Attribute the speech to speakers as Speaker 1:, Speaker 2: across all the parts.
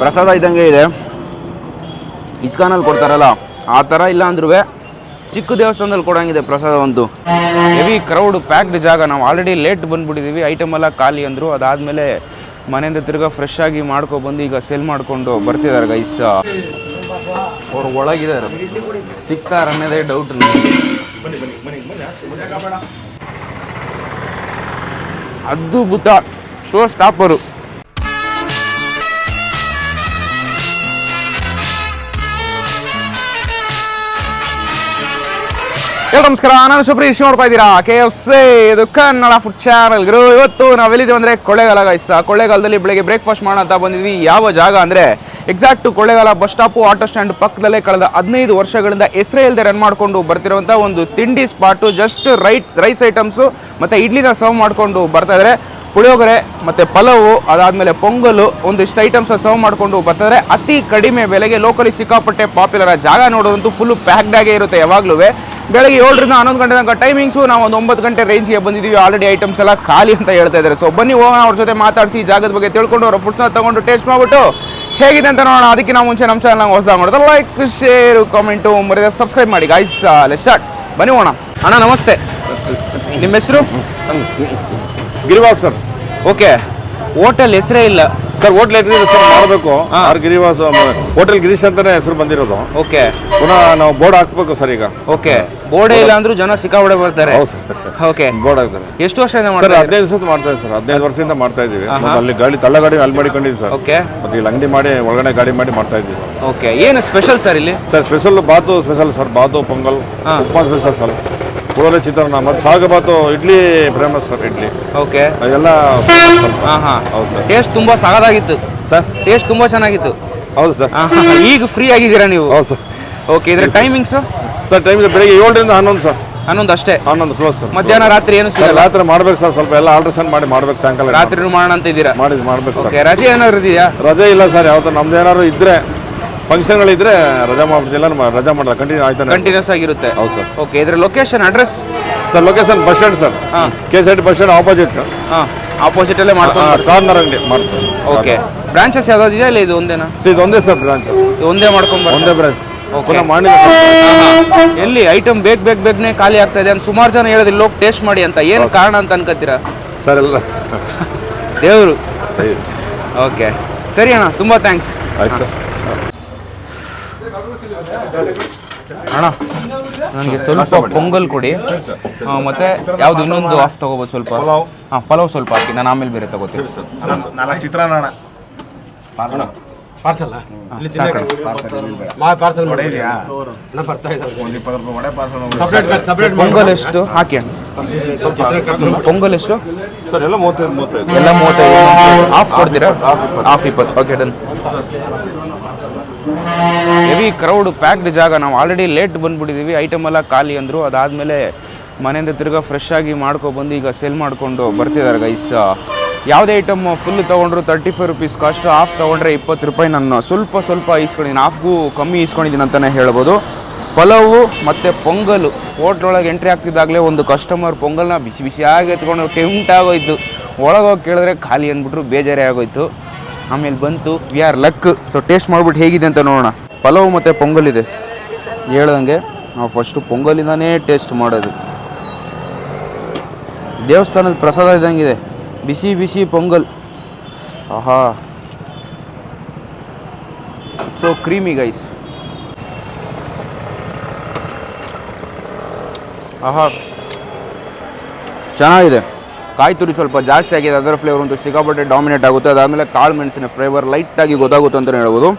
Speaker 1: ಪ್ರಸಾದ ಇದ್ದಂಗೆ ಇದೆ. ಇಸ್ಕಾನಲ್ಲಿ ಕೊಡ್ತಾರಲ್ಲ, ಆ ಥರ ಇಲ್ಲ ಅಂದ್ರೂ ಚಿಕ್ಕ ದೇವಸ್ಥಾನದಲ್ಲಿ ಕೊಡಂಗಿದೆ ಪ್ರಸಾದ ಒಂದು. ಹೆವಿ ಕ್ರೌಡ್ ಪ್ಯಾಕ್ಡ್ ಜಾಗ. ನಾವು ಆಲ್ರೆಡಿ ಲೇಟ್ ಬಂದುಬಿಟ್ಟಿದ್ದೀವಿ ಐಟಮ್ ಎಲ್ಲ ಖಾಲಿ ಅಂದರು. ಅದಾದಮೇಲೆ ಮನೆಯಿಂದ ತಿರ್ಗಾ ಫ್ರೆಶ್ ಆಗಿ ಮಾಡ್ಕೊಬಂದು ಈಗ ಸೇಲ್ ಮಾಡಿಕೊಂಡು ಬರ್ತಿದ್ದಾರೆ ಗೈಸ್ ಅವ್ರು ಒಳಗಿದ್ದಾರೆ. ಸಿಗ್ತಾರ ಅನ್ನೋದೇ ಡೌಟ್ ಅದ್ಭುತ. ಶೋ ಸ್ಟಾಪರು ಎಲ್ಲ ನಮಸ್ಕಾರ, ನಾನು ಸುಪ್ರೀಶ್ ನೋಡ್ತಾ ಇದ್ದೀರಾ? ಕೆ ಎಫ್ ಸಿ ಇದು ಕನ್ನಡ ಫುಡ್ ಚಾನಲ್ ಇವತ್ತು ನಾವೆಲ್ಲಿದ್ದೀವಿ ಅಂದರೆ ಕೊಳ್ಳೇಗಾಲ ಗೈಸ್ ಕೊಳ್ಳೇಗಾಲದಲ್ಲಿ ಬೆಳಗ್ಗೆ ಬ್ರೇಕ್ಫಾಸ್ಟ್ ಮಾಡೋಂತ ಬಂದಿದ್ವಿ. ಯಾವ ಜಾಗ ಅಂದರೆ exact Kollegala bus stop auto stand ಪಕ್ಕದಲ್ಲೇ ಕಳೆದ ಹದಿನೈದು ವರ್ಷಗಳಿಂದ ಹೆಸರೇ ಇಲ್ಲದೆ ರನ್ ಮಾಡಿಕೊಂಡು ಬರ್ತಿರುವಂಥ ಒಂದು ತಿಂಡಿ spot just right rice items ಮತ್ತು ಇಡ್ಲಿನ ಸರ್ವ್ ಮಾಡಿಕೊಂಡು ಬರ್ತಾ ಇದ್ದಾರೆ ಪುಳಿಯೋಗರೆ ಮತ್ತು ಪಲವು, ಅದಾದಮೇಲೆ ಪೊಂಗಲು, ಒಂದಿಷ್ಟು ಐಟಮ್ಸ್ ಸರ್ವ್ ಮಾಡಿಕೊಂಡು ಬರ್ತಾರೆ ಅತಿ ಕಡಿಮೆ ಬೆಲೆಗೆ ಲೋಕಲಿ ಸಿಕ್ಕಾಪಟ್ಟೆ ಪಾಪ್ಯುಲರ್ ಜಾಗ ನೋಡೋದಂತೂ ಫುಲ್ಲು ಪ್ಯಾಕ್ಡಾಗೇ ಇರುತ್ತೆ ಯಾವಾಗಲೂ ಬೆಳಗ್ಗೆ ಏಳರಿಂದ ಹನ್ನೊಂದು ಗಂಟೆ ತನಕ ಟೈಮಿಂಗ್ಸು ನಾವು ಒಂದು ಒಂಬತ್ತು ಗಂಟೆ ರೇಂಜ್ಗೆ ಬಂದಿದ್ದೀವಿ. ಆಲ್ರೆಡಿ ಐಟಮ್ಸ್ ಎಲ್ಲ ಖಾಲಿ ಅಂತ ಹೇಳ್ತಾ ಇದ್ದಾರೆ. ಸೊ ಬನ್ನಿ ಹೋಗೋಣ ಅವ್ರ ಜೊತೆ ಮಾತಾಡಿಸಿ ಈ ಜಾಗದ ಬಗ್ಗೆ ತಿಳ್ಕೊಂಡು ಅವರ ಫುಡ್ಸ್ನ ತಗೊಂಡು ಟೇಸ್ಟ್ ಮಾಡ್ಬಿಟ್ಟು ಹೇಗಿದೆ ಅಂತ ನೋಡೋಣ. ಅದಕ್ಕೆ ನಾವು ಮುಂಚೆ ನಮ್ಮ ಚಾನಲ್ ಹೊಸ ಮಾಡೋದು ಲೈಕ್ ಶೇರು ಕಾಮೆಂಟು ಮರೆಯ ಸಬ್ಸ್ಕ್ರೈಬ್ ಮಾಡಿ. ಗಾಯ್ಸ್ ಲೆಟ್ ಸ್ಟಾರ್ಟ್ ಬನ್ನಿ ಹೋಗೋಣ. ಅಣ್ಣ ನಮಸ್ತೆ. ನಿಮ್ಮ ಹೆಸರು?
Speaker 2: ಗಿರಿವಾಸ್ ಸರ್.
Speaker 1: ಓಕೆ ಹೋಟೆಲ್ ಹೆಸರೇ ಇಲ್ಲ.
Speaker 2: ಸರ್ ಹೋಟ್ಲ್ ಹೆಸರು ಮಾಡಬೇಕು. ಆರ್ ಗಿರಿವಾಸ ಹೋಟೆಲ್ ಗಿರೀಶ್ ಅಂತಾನೆ ಹೆಸರು ಬಂದಿರೋದು.
Speaker 1: ಓಕೆ.
Speaker 2: ಪುನಃ ನಾವು ಬೋರ್ಡ್ ಹಾಕ್ಬೇಕು ಸರ್ ಈಗ.
Speaker 1: ಓಕೆ. ಬೋರ್ಡ್ ಇಲ್ಲ ಅಂದ್ರೂ ಜನ ಸಿಕ್ಕಾಪಡೆ ಬರ್ತಾರೆ. ಓಕೆ.
Speaker 2: ಬೋರ್ಡ್ ಹಾಕ್ತಾರೆ.
Speaker 1: ಎಷ್ಟು ವರ್ಷದಿಂದ
Speaker 2: ಸರ್
Speaker 1: ಮಾಡ್ತಾರೆ
Speaker 2: ಹದಿನೈದು ದಿವಸ ಮಾಡ್ತಾ ಇದ್ದೀವಿ ಸರ್. ಹದಿನೈದು ವರ್ಷದಿಂದ ಮಾಡ್ತಾ ಇದ್ದೀವಿ. ಅಲ್ಲಿ ಗಾಡಿ ತಳ್ಳ ಗಾಡಿ ಅಲ್ಲಿ ಮಾಡಿಕೊಂಡಿದ್ವಿ ಸರ್.
Speaker 1: ಓಕೆ.
Speaker 2: ಮತ್ತೆ ಇಲ್ಲಿ ಅಂಗಡಿ ಮಾಡಿ ಒಳಗಡೆ ಗಾಡಿ ಮಾಡಿ ಮಾಡ್ತಾ ಇದ್ದೀವಿ.
Speaker 1: ಓಕೆ. ಏನು ಸ್ಪೆಷಲ್ ಸರ್ ಇಲ್ಲಿ?
Speaker 2: Sir special bath special sir. Bath pongal. Upma special sir. Pulihora chitranna. ಮತ್ತು ಸಾಗಬಾತು idli famous sir idli.
Speaker 1: Okay
Speaker 2: ಎಲ್ಲ
Speaker 1: ಹಾಂ ಹಾಂ
Speaker 2: ಹೌದು ಸರ್.
Speaker 1: ಟೇಸ್ಟ್ ತುಂಬಾ ಸಾಗದಾಗಿತ್ತು
Speaker 2: ಸರ್.
Speaker 1: ಟೇಸ್ಟ್ ತುಂಬಾ ಚೆನ್ನಾಗಿತ್ತು.
Speaker 2: ಹೌದು ಸರ್.
Speaker 1: ಈಗ ಫ್ರೀ ಆಗಿದ್ದೀರಾ ನೀವು?
Speaker 2: ಹೌದು ಸರ್.
Speaker 1: ಓಕೆ ಇದ್ರ ಟೈಮಿಂಗ್ಸು
Speaker 2: ಸರ್ ಟೈಮ್ ಬೆಳಿಗ್ಗೆ ಏಳರಿಂದ ಹನ್ನೊಂದು ಸರ್.
Speaker 1: ಹನ್ನೊಂದು ಅಷ್ಟೇ?
Speaker 2: ಹನ್ನೊಂದು ಕ್ಲೋಸ್ ಸರ್.
Speaker 1: ಮಧ್ಯಾಹ್ನ ರಾತ್ರಿ ಏನು
Speaker 2: ಸರ್ ರಾತ್ರಿ ಮಾಡ್ಬೇಕು ಸರ್ ಸ್ವಲ್ಪ ಎಲ್ಲ ಆಲ್ಟ್ರೇಷನ್ ಮಾಡಿ ಮಾಡ್ಬೇಕು ಸಾಯಂಕಾಲ
Speaker 1: ರಾತ್ರಿ ಮಾಡೋಣ ಅಂತ ಇದ್ದೀರಾ?
Speaker 2: ಮಾಡಿ ಮಾಡ್ಬೇಕು ಸರ್.
Speaker 1: ಓಕೆ ರಜೆ ಏನಾದ್ರು ಇದೆಯಾ?
Speaker 2: ರಜೆ ಇಲ್ಲ ಸರ್ ಯಾವುದು ನಮ್ದು ಏನಾದ್ರು ಇದ್ರೆ ಫಂಕ್ಷನ್ಗಳಿದ್ರೆ ರಜಾ ಮಾಡ್ಬಿಟ್ಟಿಲ್ಲ ರಜಾ ಮಾಡಲ್ಲ ಕಂಟಿನ್ಯೂ ಆಯ್ತಾನೆ
Speaker 1: ಕಂಟಿನ್ಯೂಸ್ ಆಗಿರುತ್ತೆ.
Speaker 2: ಹೌದು ಸರ್.
Speaker 1: ಓಕೆ ಇದ್ರ location address
Speaker 2: sir location bus stand sir.
Speaker 1: ಹಾಂ.
Speaker 2: K T bus stand opposite
Speaker 1: ಹಾಂ ಆಪೋಸಿಟಲ್ಲೇ ಮಾಡ್ಕೊಂಡು
Speaker 2: ಕಾರ್ನರ್ ಅಂಗಡಿ ಮಾಡ್ತಾರೆ.
Speaker 1: ಓಕೆ ಬ್ರಾಂಚಸ್ ಯಾವ್ದಾದ್ರು ಇದೆಯಾ ಇಲ್ಲ ಇದು ಒಂದೇನಾ?
Speaker 2: ಸರ್ ಇದು ಒಂದೇ ಸರ್ ಬ್ರಾಂಚ್
Speaker 1: ಇದು ಒಂದೇ ಮಾಡ್ಕೊಂಡು
Speaker 2: ಒಂದೇ ಬ್ರಾಂಚ್. ಪುನಃ
Speaker 1: ಎಲ್ಲಿ ಐಟಮ್ ಬೇಗ ಬೇಗ ಬೇಗನೆ ಖಾಲಿ ಆಗ್ತಾ ಇದೆ ಅಂತ ಸುಮಾರು ಜನ ಹೇಳಿದ್ರೆ ಇಲ್ಲಿ ಹೋಗಿ ಟೇಸ್ಟ್ ಮಾಡಿ ಅಂತ. ಏನು ಕಾರಣ ಅಂತ ಅನ್ಕೋತೀರಾ
Speaker 2: ಸರ್ ಎಲ್ಲ.
Speaker 1: ದೇವರು. ಓಕೆ ಸರಿ ಅಣ್ಣ ತುಂಬ ಥ್ಯಾಂಕ್ಸ್
Speaker 2: ಆಯ್ತು ಸರ್.
Speaker 1: ಅಣ್ಣ ನನಗೆ ಸ್ವಲ್ಪ ಪೊಂಗಲ್ ಕೊಡಿ. ಮತ್ತೆ ಯಾವ್ದು ಇನ್ನೊಂದು ಆಫ್ ತಗೋಬೋದು ಸ್ವಲ್ಪ. ಹಾಂ ಪಲಾವ್ ಸ್ವಲ್ಪ ಹಾಕಿ ನಾನು ಆಮೇಲೆ ಬೇರೆ ತಗೋತೀನಿ.
Speaker 3: ನಾಲ್ಕು ಚಿತ್ರಾನ್ನ ಪಾರ್ಸಲ್ ಪಾರ್ಸಲ್ ಬರ್ತಾ
Speaker 1: ಪೊಂಗಲ್ ಎಷ್ಟು? ಹಾಕಿ ಅಣ್ಣ. ಪೊಂಗಲ್ ಎಷ್ಟು?
Speaker 2: ಸರ್ ಎಲ್ಲ ಮೂವತ್ತೈದು ಮೂವತ್ತೈದು.
Speaker 1: ಎಲ್ಲ ಮೂವತ್ತೈದು. ಆಫ್ ಕೊಡ್ತೀರಾ? ಆಫ್ ಇಪ್ಪತ್ತು. Okay done heavy crowd packed ಜಾಗ. ನಾವು ಆಲ್ರೆಡಿ ಲೇಟ್ ಬಂದ್ಬಿಟ್ಟಿದ್ದೀವಿ ಐಟಮ್ ಎಲ್ಲ ಖಾಲಿ ಅಂದರು. ಅದಾದಮೇಲೆ ಮನೆಯಿಂದ ತಿರ್ಗಾ ಫ್ರೆಶ್ ಆಗಿ ಮಾಡ್ಕೊಬಂದು ಈಗ ಸೆಲ್ ಮಾಡಿಕೊಂಡು ಬರ್ತಿದ್ದಾರೆ ಗೈಸ್ ಯಾವುದೇ ಐಟಮ್ ಫುಲ್ ತೊಗೊಂಡ್ರು thirty five rupees cost off ತೊಗೊಂಡ್ರೆ ಇಪ್ಪತ್ತು ರೂಪಾಯಿ ನಾನು ಸ್ವಲ್ಪ ಸ್ವಲ್ಪ ಈಸ್ಕೊಂಡಿದ್ದೀನಿ. ಆಫ್ಗೂ ಕಮ್ಮಿ ಈಸ್ಕೊಂಡಿದ್ದೀನಿ ಅಂತಲೇ ಹೇಳ್ಬೋದು. ಪಲಾವು ಮತ್ತು ಪೊಂಗಲು. ಹೋಟ್ಲೊಳಗೆ ಎಂಟ್ರಿ ಆಗ್ತಿದ್ದಾಗಲೇ ಒಂದು ಕಸ್ಟಮರ್ ಪೊಂಗಲ್ನ ಬಿಸಿ ಬಿಸಿಯಾಗಿ ಎತ್ಕೊಂಡು ಟೆಂಟ್ ಆಗೋಯ್ತು ಒಳಗೋಗಿ ಕೇಳಿದ್ರೆ ಖಾಲಿ ಅಂದ್ಬಿಟ್ರು, ಬೇಜಾರೇ ಆಗೋಯ್ತು. ಆಮೇಲೆ ಬಂತು we are luck so taste ಮಾಡ್ಬಿಟ್ಟು ಹೇಗಿದೆ ಅಂತ ನೋಡೋಣ. ಪಲಾವ್ ಮತ್ತು ಪೊಂಗಲ್ ಇದೆ. ಹೇಳ್ದಂಗೆ, ನಾವು ಫಸ್ಟು ಪೊಂಗಲಿಂದನೇ ಟೇಸ್ಟ್ ಮಾಡೋದು. ದೇವಸ್ಥಾನದ ಪ್ರಸಾದ ಇದ್ದಂಗಿದೆ. ಬಿಸಿ ಬಿಸಿ ಪೊಂಗಲ್. ಆಹಾ. ಸೊ ಕ್ರೀಮಿ ಗೈಸ್ ಆಹಾ. ಚೆನ್ನಾಗಿದೆ. ಕಾಯಿ ತುರಿ ಸ್ವಲ್ಪ ಜಾಸ್ತಿ ಆಗಿದೆ. ಅದರ ಫ್ಲೇವರ್ ಅಂತೂ ಸಿಕ್ಕಾಪಟ್ಟೆ ಡಾಮಿನೇಟ್ ಆಗುತ್ತೆ. ಅದಾದಮೇಲೆ ಕಾಳು ಮೆಣಸಿನ ಫ್ಲೇವರ್ ಲೈಟಾಗಿ ಗೊತ್ತಾಗುತ್ತೆ ಅಂತಲೇ ಹೇಳ್ಬೋದು.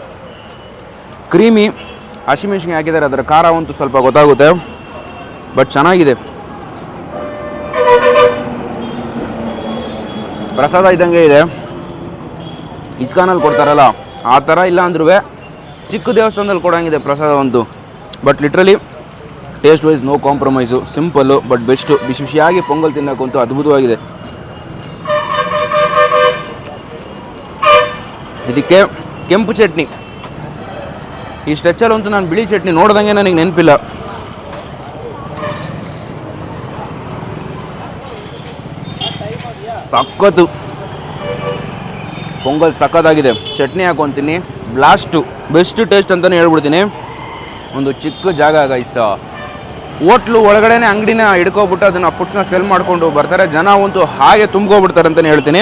Speaker 1: ಕ್ರೀಮಿ ಹಸಿಮೆಣಸಿನ್ಕಾಯಿ ಹಾಕಿದ್ದಾರೆ. ಅದರ ಖಾರ ಅಂತೂ ಸ್ವಲ್ಪ ಗೊತ್ತಾಗುತ್ತೆ. ಬಟ್ ಚೆನ್ನಾಗಿದೆ. ಪ್ರಸಾದ ಇದ್ದಂಗೆ ಇದೆ. ಇಸ್ಕಾನಲ್ಲಿ ಕೊಡ್ತಾರಲ್ಲ, ಆ ಥರ ಇಲ್ಲ ಅಂದ್ರೂ ಚಿಕ್ಕ ದೇವಸ್ಥಾನದಲ್ಲಿ ಕೊಡೋಂಗಿದೆ ಪ್ರಸಾದ ಒಂದು but literally taste wise no compromise simple but best ಬಿಸಿ ಬಿಸಿಯಾಗಿ ಪೊಂಗಲ್ ತಿನ್ನೋಕ್ಕಂತೂ ಅದ್ಭುತವಾಗಿದೆ ಇದಕ್ಕೆ ಕೆಂಪು ಚಟ್ನಿ ಈ ಸ್ಟ್ರೆಚ್ಚಲ್ಲಂತೂ ನಾನು ಬಿಳಿ ಚಟ್ನಿ ನೋಡ್ದಂಗೆ ನನಗೆ ನೆನಪಿಲ್ಲ ಸಕ್ಕತ್ತು ಪೊಂಗಲ್ ಸಖತ್ತಾಗಿದೆ ಚಟ್ನಿ ಹಾಕೊತೀನಿ ಬ್ಲಾಸ್ಟು ಬೆಸ್ಟ್ ಟೇಸ್ಟ್ ಅಂತಲೇ ಹೇಳ್ಬಿಡ್ತೀನಿ ಒಂದು ಚಿಕ್ಕ ಜಾಗ ಗೈಸ ಹೋಟ್ಲು ಒಳಗಡೆನೆ ಅಂಗಡಿನ ಹಿಡ್ಕೊಬಿಟ್ಟು ಅದನ್ನು ಫುಡ್ನ ಸೆಲ್ ಮಾಡಿಕೊಂಡು ಬರ್ತಾರೆ. ಜನ ಒಂದು ಹಾಗೆ ತುಂಬ್ಕೊಬಿಡ್ತಾರೆ ಅಂತಲೇ ಹೇಳ್ತೀನಿ.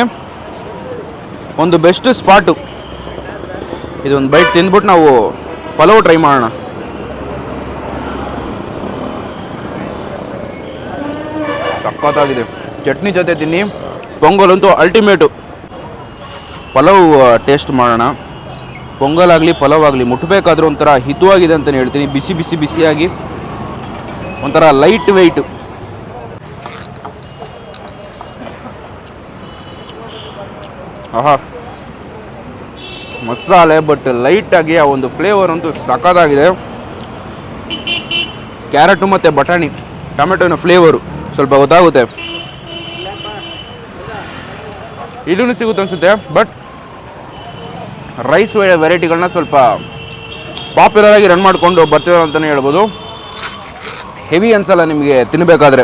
Speaker 1: ಒಂದು ಬೆಸ್ಟ್ ಸ್ಪಾಟು ಇದೊಂದು ಬೈಟ್ ತಿಂದ್ಬಿಟ್ಟು ನಾವು ಪಲಾವ್ ಟ್ರೈ ಮಾಡೋಣ. ಸಖತ್ತಾಗಿದೆ. ಚಟ್ನಿ ಜೊತೆ ತಿನ್ನಿ. ಪೊಂಗಲ್ ಅಂತೂ ಅಲ್ಟಿಮೇಟು ಪಲಾವ್ ಟೇಸ್ಟ್ ಮಾಡೋಣ. ಪೊಂಗಲ್ ಆಗಲಿ ಪಲಾವ್ ಆಗಲಿ ಮುಟ್ಟಬೇಕಾದ್ರೂ ಒಂಥರ ಹಿತವಾಗಿದೆ ಅಂತಲೇ ಹೇಳ್ತೀನಿ. ಬಿಸಿ ಬಿಸಿ ಬಿಸಿಯಾಗಿ ಒಂಥರ ಲೈಟ್ ವೆಯ್ಟು ಆಹಾ. ಮಸಾಲೆ ಬಟ್ ಲೈಟಾಗಿ ಆ ಒಂದು ಫ್ಲೇವರ್ ಅಂತೂ ಸಖತ್ತಾಗಿದೆ. ಕ್ಯಾರೆಟು ಮತ್ತು ಬಟಾಣಿ, ಟೊಮೆಟೊನ ಫ್ಲೇವರು ಸ್ವಲ್ಪ ಗೊತ್ತಾಗುತ್ತೆ. ಇದೂ ಸಿಗುತ್ತೆ ಅನಿಸುತ್ತೆ ಬಟ್ ರೈಸ್ ವೆರೈಟಿಗಳನ್ನ ಸ್ವಲ್ಪ ಪಾಪ್ಯುಲರ್ ಆಗಿ ರನ್ ಮಾಡಿಕೊಂಡು ಬರ್ತೀವಿ ಅಂತಲೇ ಹೇಳ್ಬೋದು. ಹೆವಿ ಅನ್ಸಲ್ಲ ನಿಮಗೆ ತಿನ್ನಬೇಕಾದ್ರೆ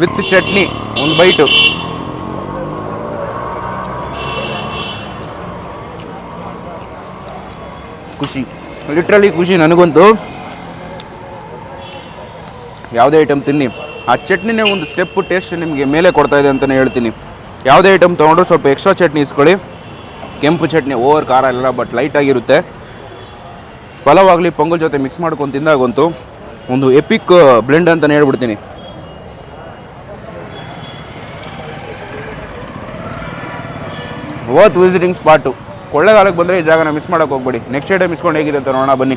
Speaker 1: ವಿತ್ ಚಟ್ನಿ, ಒಂದು ಬೈಟು ಖುಷಿ. ಲಿಟ್ರಲಿ ಖುಷಿ ನನಗಂತೂ. ಯಾವುದೇ ಐಟಮ್ ತಿನ್ನಿ. ಆ ಚಟ್ನಿನೇ ಒಂದು ಸ್ಟೆಪ್ ಟೇಸ್ಟ್ ನಿಮಗೆ ಮೇಲೆ ಕೊಡ್ತಾ ಇದೆ ಅಂತಲೇ ಹೇಳ್ತೀನಿ. ಯಾವುದೇ ಐಟಮ್ ತೊಗೊಂಡ್ರು ಸ್ವಲ್ಪ ಎಕ್ಸ್ಟ್ರಾ ಚಟ್ನಿ ಇಸ್ಕೊಳ್ಳಿ. ಕೆಂಪು ಚಟ್ನಿ ಓವರ್ ಖಾರ ಇಲ್ಲ ಬಟ್ ಲೈಟಾಗಿರುತ್ತೆ ಪಲಾವ್ ಆಗಲಿ ಪೊಂಗಲ್ ಜೊತೆ ಮಿಕ್ಸ್ ಮಾಡ್ಕೊಂಡು ತಿಂದಾಗಂತೂ ಒಂದು ಎಪಿಕ್ ಬ್ಲೆಂಡ್ ಅಂತಲೇ ಹೇಳ್ಬಿಡ್ತೀನಿ. ವರ್ತ್ ವಿಸಿಟಿಂಗ್ ಸ್ಪಾಟು ಕೊಳ್ಳೆಗಾಲಕ್ಕೆ ಬಂದರೆ ಈ ಜಾಗನ ಮಿಸ್ ಮಾಡೋಕೆ ಹೋಗ್ಬೇಡಿ. ನೆಕ್ಸ್ಟ್ ಡೇ ಮಿಸ್ಕೊಂಡು ಹೇಗಿದೆ ಅಂತ ನೋಡೋಣ, ಬನ್ನಿ.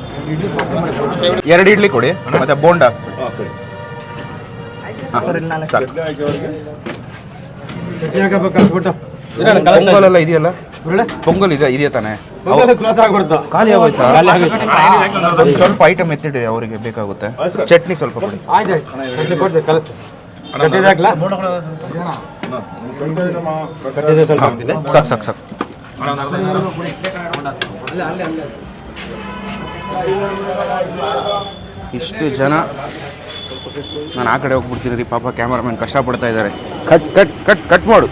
Speaker 1: ಎರಡು ಇಡ್ಲಿ ಕೊಡಿ ಮತ್ತೆ ಬೋಂಡ. ಪೊಂಗಲ್ ಎಲ್ಲ ಇದೆಯಲ್ಲ? ಪೊಂಗಲ್ ಇದೆ ಇದೆಯಾ ತಾನೆ. ಖಾಲಿ ಆಗೋಯ್ತಾ. ಸ್ವಲ್ಪ ಐಟಮ್ ಎತ್ತಿಡಿ ಅವರಿಗೆ ಬೇಕಾಗುತ್ತೆ. ಚಟ್ನಿ ಸ್ವಲ್ಪ ಕೊಡಿ. ಸಾಕು ಸಾಕು ಸಾಕು. ಇಷ್ಟು ಜನ ನಾನು ಆ ಕಡೆ ಹೋಗ್ಬಿಡ್ತೀನಿ ರೀ. ಪಾಪ ಕ್ಯಾಮ್ರಾಮನ್ ಕಷ್ಟಪಡ್ತಾ ಇದ್ದಾರೆ. ಕಟ್ ಕಟ್ ಕಟ್ ಕಟ್ ಮಾಡು.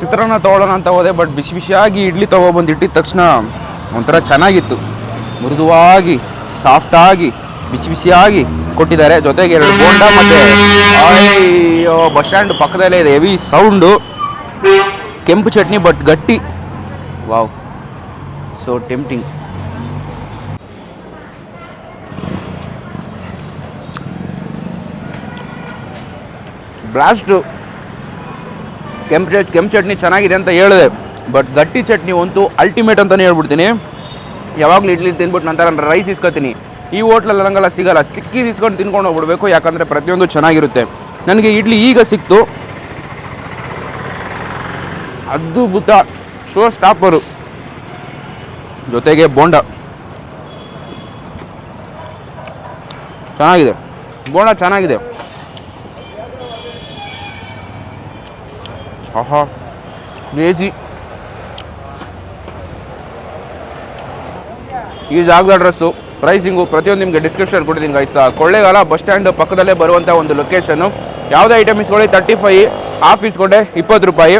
Speaker 1: ಚಿತ್ರಾನ್ನ ತೊಗೊಳ್ಳೋಣ ಅಂತ ಹೋದೆ ಬಟ್ ಬಿಸಿ ಬಿಸಿಯಾಗಿ ಇಡ್ಲಿ ತೊಗೊಬಂದು ಇಟ್ಟಿದ ತಕ್ಷಣ ಒಂಥರ ಚೆನ್ನಾಗಿತ್ತು. ಮೃದುವಾಗಿ ಸಾಫ್ಟಾಗಿ ಬಿಸಿ ಬಿಸಿಯಾಗಿ ಕೊಟ್ಟಿದ್ದಾರೆ. ಜೊತೆಗೆ ಎರಡು ಬೋಂಡ ಮತ್ತು ಅಯ್ಯೋ ಬಸ್ ಸ್ಟ್ಯಾಂಡ್ ಪಕ್ಕದಲ್ಲೇ ಇದೆ. ಹೆವಿ ಸೌಂಡು ಕೆಂಪು ಚಟ್ನಿ ಬಟ್ ಗಟ್ಟಿ. ವಾವ್. ಸೊ ಟೆಂಪ್ಟಿಂಗ್ ಬ್ಲಾಸ್ಟು ಕೆಂಪು ಚಟ್ ಕೆಂಪು ಚಟ್ನಿ ಚೆನ್ನಾಗಿದೆ ಅಂತ ಹೇಳಿದೆ. ಬಟ್ ಗಟ್ಟಿ ಚಟ್ನಿ ಅಂತೂ ಅಲ್ಟಿಮೇಟ್ ಅಂತಲೇ ಹೇಳ್ಬಿಡ್ತೀನಿ. ಯಾವಾಗಲೂ ಇಡ್ಲಿ ತಿಂದ್ಬಿಟ್ಟು ನಂತರ ನಾನು ರೈಸ್ ಇಸ್ಕೊತೀನಿ. ಈ ಹೋಟ್ಲಲ್ಲಿ ನಂಗೆಲ್ಲ ಸಿಗೋಲ್ಲ. ಸಿಕ್ಕಿ ಇಸ್ಕೊಂಡು ತಿನ್ಕೊಂಡು ಹೋಗ್ಬಿಡ್ಬೇಕು. ಯಾಕಂದರೆ ಪ್ರತಿಯೊಂದು ಚೆನ್ನಾಗಿರುತ್ತೆ. ನನಗೆ ಇಡ್ಲಿ ಈಗ ಸಿಕ್ತು. ಅದ್ಭುತ ಶೋ ಸ್ಟಾಪರು ಜೊತೆಗೆ ಬೋಂಡ. ಚೆನ್ನಾಗಿದೆ. ಬೋಂಡ ಚೆನ್ನಾಗಿದೆ. ಆಹಾ ಈ ಜಾಗದ ಅಡ್ರೆಸ್ಸು ಪ್ರೈಸಿಂಗು ಪ್ರತಿಯೊಂದು ನಿಮಗೆ ಡಿಸ್ಕ್ರಿಪ್ಷನ್ ಕೊಟ್ಟಿದ್ದೀನಿ ಗೈಸ್ ಕೊಳ್ಳೇಗಾಲ ಬಸ್ ಸ್ಟ್ಯಾಂಡ್ ಪಕ್ಕದಲ್ಲೇ ಬರುವಂಥ ಒಂದು ಲೊಕೇಶನ್ನು ಯಾವುದೇ ಐಟಮ್ ಇಸ್ಕೊಳ್ಳಿ ತರ್ಟಿ ಫೈ ಹಾಫ್ ಇಸ್ಕೊಂಡೆ, ಇಪ್ಪತ್ತು ರೂಪಾಯಿ.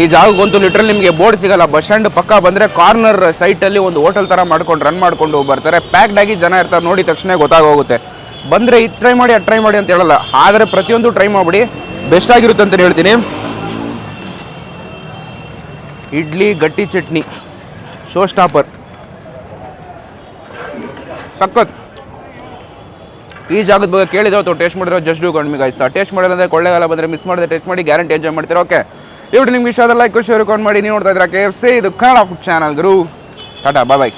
Speaker 1: ಈ ಜಾಗಕ್ಕಂತೂ ಲಿಟ್ರಲ್ ನಿಮಗೆ ಬೋರ್ಡ್ ಸಿಗಲ್ಲ. ಬಸ್ ಸ್ಟ್ಯಾಂಡ್ ಪಕ್ಕ ಬಂದರೆ ಕಾರ್ನರ್ ಸೈಟಲ್ಲಿ ಒಂದು ಹೋಟೆಲ್ ಥರ ಮಾಡ್ಕೊಂಡು ರನ್ ಮಾಡ್ಕೊಂಡು ಬರ್ತಾರೆ. ಪ್ಯಾಕ್ಡ್ ಆಗಿ ಜನ ಇರ್ತಾರೆ ನೋಡಿದ ತಕ್ಷಣ ಗೊತ್ತಾಗೋಗುತ್ತೆ. ಬಂದರೆ ಇದು ಟ್ರೈ ಮಾಡಿ ಅದು ಟ್ರೈ ಮಾಡಿ ಅಂತ ಹೇಳಲ್ಲ. ಆದರೆ ಪ್ರತಿಯೊಂದು ಟ್ರೈ ಮಾಡಿಬಿಡಿ ಬೆಸ್ಟ್ ಆಗಿರುತ್ತೆ ಅಂತ ಹೇಳ್ತೀನಿ. ಇಡ್ಲಿ, ಗಟ್ಟಿ ಚಟ್ನಿ. ಶೋ ಸ್ಟಾಪರ್ ಸಕ್ಕತ್ ಈ ಜಾಗದ ಬಗ್ಗೆ ಕೇಳಿದ್ರೆ ಅಥವಾ ಟೇಸ್ಟ್ ಮಾಡಿರೋ ಜಸ್ಟ್ ಡೂ ಕಡಿಮೆ ಗಾಯ್ಸ್ ಟೇಸ್ಟ್ ಮಾಡಿಲ್ಲ ಅಂದರೆ ಕೊಳ್ಳೆಗಾಲ ಬಂದರೆ ಮಿಸ್ ಮಾಡಿದ್ರೆ ಟೇಸ್ಟ್ ಮಾಡಿ ಗ್ಯಾರಂಟಿ ಎಂಜಾಯ್ ಮಾಡ್ತೀರಾ? ಓಕೆ ಇವ್ರು ನಿಮ್ಗೆ ಇಷ್ಟ ಆದ್ರೆ ಲೈಕ್ ಶೇರ್ ಕಾಲ್ ಮಾಡಿ. ನೀವು ನೋಡ್ತಾ ಇದ್ದೀರಾ ಕೆ ಎಫ್ ಸಿ ಇದು ಕನ್ನಡ ಫುಡ್ ಚಾನಲ್ ಗುರು. Tata bye bye